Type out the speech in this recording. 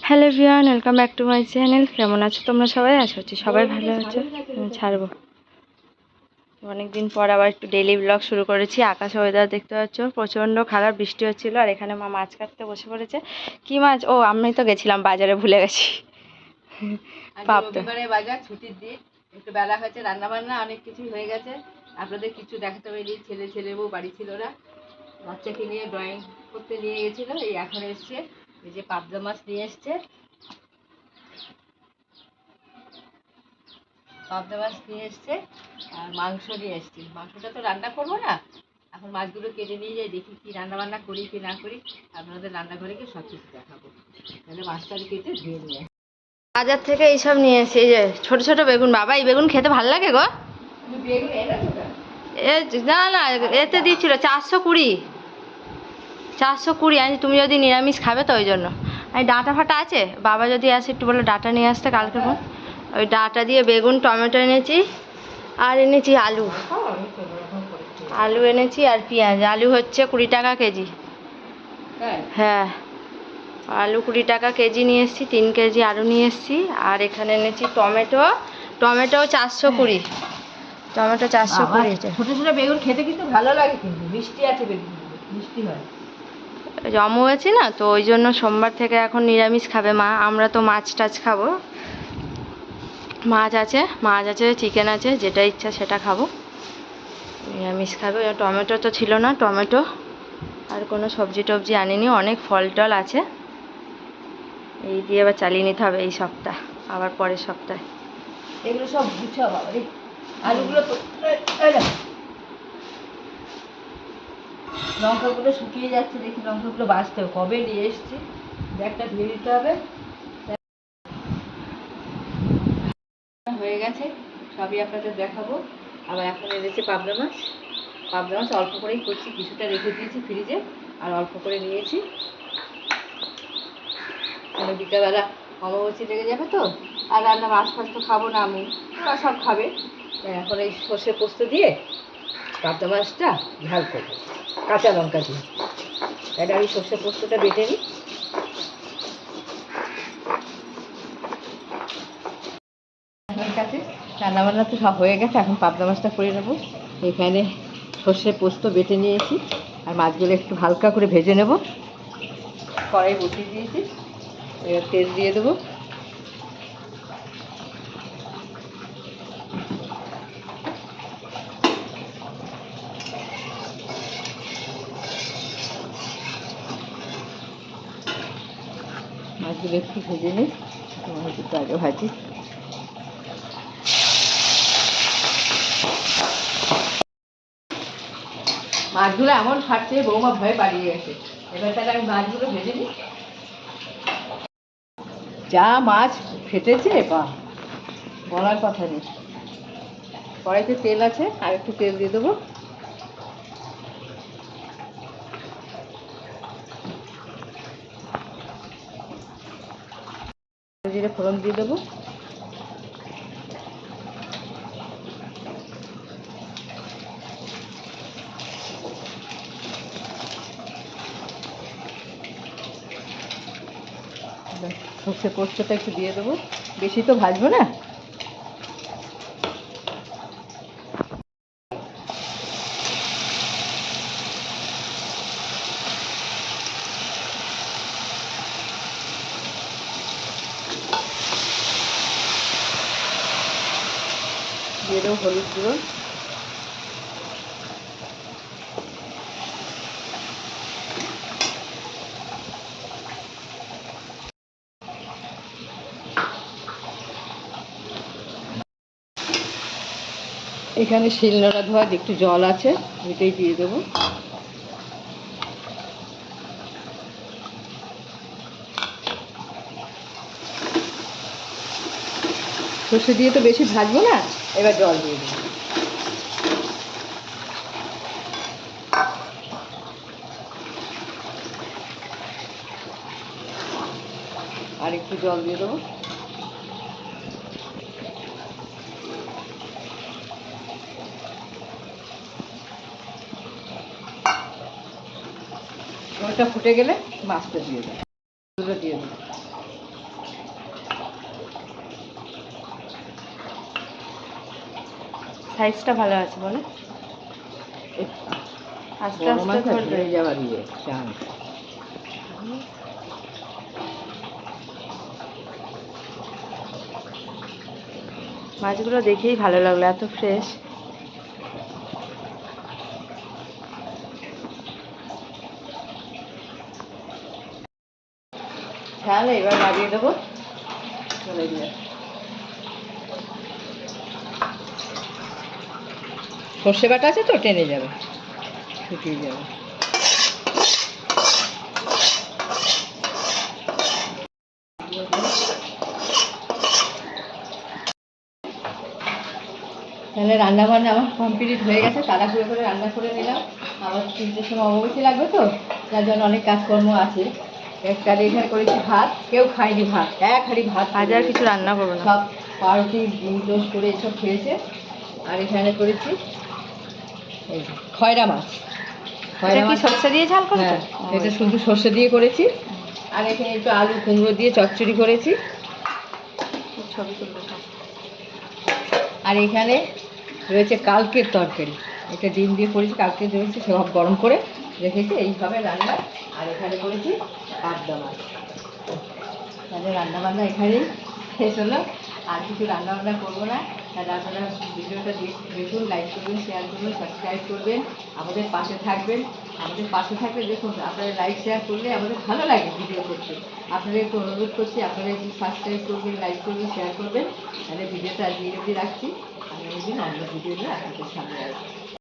Hello ভিয়ান welcome back to my channel. কেমন আছো তোমরা সবাই? আছো হচ্ছে সবাই ভালো আছো। ছাড়বো। অনেকদিন পর আবার একটু ডেলি ব্লগ শুরু করেছি। আকাশ ওয়েদার দেখতে পাচ্ছ প্রচণ্ড খারাপ বৃষ্টি হচ্ছিল। আর এখানে মা মাছ কাটতে বসে পড়েছে। কি মাছ? ও আমি তো গেছিলাম বাজারে ভুলে গেছি। বাজার ছুটির দিন। একটু বেলা হয়েছে রান্নাবান্না অনেক কিছুই হয়ে গেছে। আপনাদের কিছু দেখাতে পারিনি ছেলে ছেলে বউ বাড়ি ছিল ওরা বাচ্চাকে নিয়ে ড্রয়িং করতে নিয়ে গেছিল এই এখন এসছে। এই যে পাবদা মাছ নিয়ে এসছে। পাবদা মাছ নিয়ে এসছে আর মাংস নিয়ে এসছি। মাংসটা তো রান্না করব না এখন মাছগুলো কেটে নিয়ে যাই দেখি কি রান্না বান্না করি কি না করি। আপনাদের রান্নাঘরে গিয়ে সব কিছু দেখাবো। তাহলে মাছটা কেটে ধুয়ে নিয়ে বাজার থেকে এইসব নিয়ে এসে এই যে ছোট ছোট বেগুন বাবা এই বেগুন খেতে ভালো লাগে গো? না না এতে দিচ্ছিল চারশো কুড়ি। চারশো কুড়ি আমি তুমি যদি নিরামিষ খাবে তো ওই জন্য। আমি ডাঁটা ফাটা আছে? বাবা যদি আসে একটু বলে ডাঁটা নিয়ে আসতে কালকে ফোন। ওই ডাঁটা দিয়ে বেগুন টমেটো এনেছি আর এনেছি আলু। আলু এনেছি আর পেঁয়াজ। আলু হচ্ছে কুড়ি টাকা কেজি। হ্যাঁ। আলু কুড়ি টাকা কেজি নিয়ে এসেছি তিন কেজি আলু নিয়ে এসেছি। আর এখানে এনেছি টমেটো। টমেটো চারশো কুড়ি। টমেটো চারশো কুড়ি। ছোট ছোট বেগুন খেতে কিন্তু ভালো লাগে কিন্তু। মিষ্টি আছে বেগুন। মিষ্টি হয়। জমা হয়েছে না, তো ওই জন্য সোমবার থেকে এখন নিরামিষ খাবে মা। আমরা তো মাছ টাছ খাব। মাছ আছে মাছ আছে চিকেন আছে, যেটা ইচ্ছা সেটা খাব। নিরামিষ খাবে। টমেটো তো ছিল না, টমেটো। আর কোনো সবজি টবজি আনিনি, অনেক ফল টল আছে। এই দিয়ে আবার চালিয়ে নিতে হবে এই সপ্তাহ, আবার পরের সপ্তাহে। এগুলো সব রে আলুগুলো। লঙ্কাগুলো শুকিয়ে যাচ্ছে, দেখি লঙ্কাগুলো বাঁচতে কবে নিয়ে এসছি? ব্যাগটা ধুয়ে দিতে হবে। হয়ে গেছে, সবই আপনাদের দেখাবো। আবার এখন এনেছে পাবদা মাছ। পাবদা মাছ অল্প করেই করছি, কিছুটা রেখে দিয়েছি ফ্রিজে, আর অল্প করে নিয়েছি। মানে বিকালবেলা অমাবস্যা লেগে যাবে তো? আর রান্না মাছ ফাছ তো খাব না আমি সব খাবে। এখন এই সর্ষে পোস্ত দিয়ে পাবদা মাছটা ঝাল করব কাঁচা লঙ্কা দিয়ে। এটা আমি সর্ষে পোস্তটা বেটে নিই। কাছে রান্নাবান্না তো সব হয়ে গেছে, এখন পাবদা মাছটা করে নেব। এখানে সর্ষে পোস্ত বেটে নিয়েছি, আর মাছগুলো একটু হালকা করে ভেজে নেব। কড়াই বসিয়ে দিয়েছি, এবার তেল দিয়ে দেবো। মাছগুলো একটু ভেজে নিই। দুটো আগে ভাজি। মাছগুলো এমন ফাটছে, বৌমা ভয়ে পালিয়ে গেছে। এবার তাহলে আমি মাছগুলো ভেজে নিই। যা মাছ ফেটেছে, বা, বলার কথা নেই। কড়াইতে তেল আছে, আর একটু তেল দিয়ে দেবো। জিরে ফোড়ন দিয়ে দেবো। সর্ষে পোস্তটা একটু দিয়ে দেবো। বেশি তো ভাজবো না। দিয়ে দেবো হলুদ গুঁড়ো। এখানে শিলনোড়া ধোয়া একটু জল আছে এটাই দিয়ে দেবো। সর্ষে দিয়ে তো বেশি ভাজবো না, এবার জল দিয়ে দেবো। আর একটু জল দিয়ে দেবো। ফুটে গেলে মাছটা দিয়ে দেবো। দিয়ে দেবো। সাইজটা ভালো আছে বলে। আস্তে আস্তে করবে যাওয়ার ইয়ে চান্স মাছগুলো দেখেই ভালো লাগল এত ফ্রেশ তাহলে এবার বাড়িয়ে দেবো। চলে দিয়ে সর্ষে বাটা আছে তো টেনে যাবে। শুকিয়ে যাবে। তাহলে রান্না বান্না আমার কমপ্লিট হয়ে গেছে তাড়াহুড়ো করে রান্না করে নিলাম। আবার তিনটের সময় অবশ্যই লাগবে তো যার জন্য অনেক কাজকর্ম আছে। একটা এখানে করেছি ভাত কেউ খায়নি ভাত এক হাঁড়ি ভাত আজ আর কিছু রান্না করব না। সব পাউরুটি টোস্ট করে এসব খেয়েছে। আর এখানে করেছি এই খয়রা মাছ কি মাছ সরষে দিয়ে ঝাল করেছ? হ্যাঁ এটা শুধু সর্ষে দিয়ে করেছি। আর এখানে একটু আলু কুমড়ো দিয়ে চচ্চড়ি করেছি। আর এখানে রয়েছে কালকের তরকারি। এটা ডিম দিয়ে করেছি কালকে রয়েছে সব গরম করে রেখেছি এইভাবে রান্না। আর এখানে করেছি পাবদা মাছ। তাহলে রান্না বান্না এখানেই শেষ হলো। আর কিছু রান্না বান্না করব না। তাহলে আপনারা ভিডিওটা দেখ- দেখুন লাইক করবেন শেয়ার করবেন সাবস্ক্রাইব করবেন, আমাদের পাশে থাকবেন। আমাদের পাশে থাকলে দেখুন, আপনারা লাইক শেয়ার করলে আমাদের ভালো লাগে ভিডিও করতে। আপনাদের একটু অনুরোধ করছি, আপনারা একটু সাবস্ক্রাইব করবেন লাইক করবেন শেয়ার করবেন। তাহলে ভিডিওটা আজকে রাখছি। আমি একদিন অন্য ভিডিও নিয়ে আপনাদের সামনে আসব।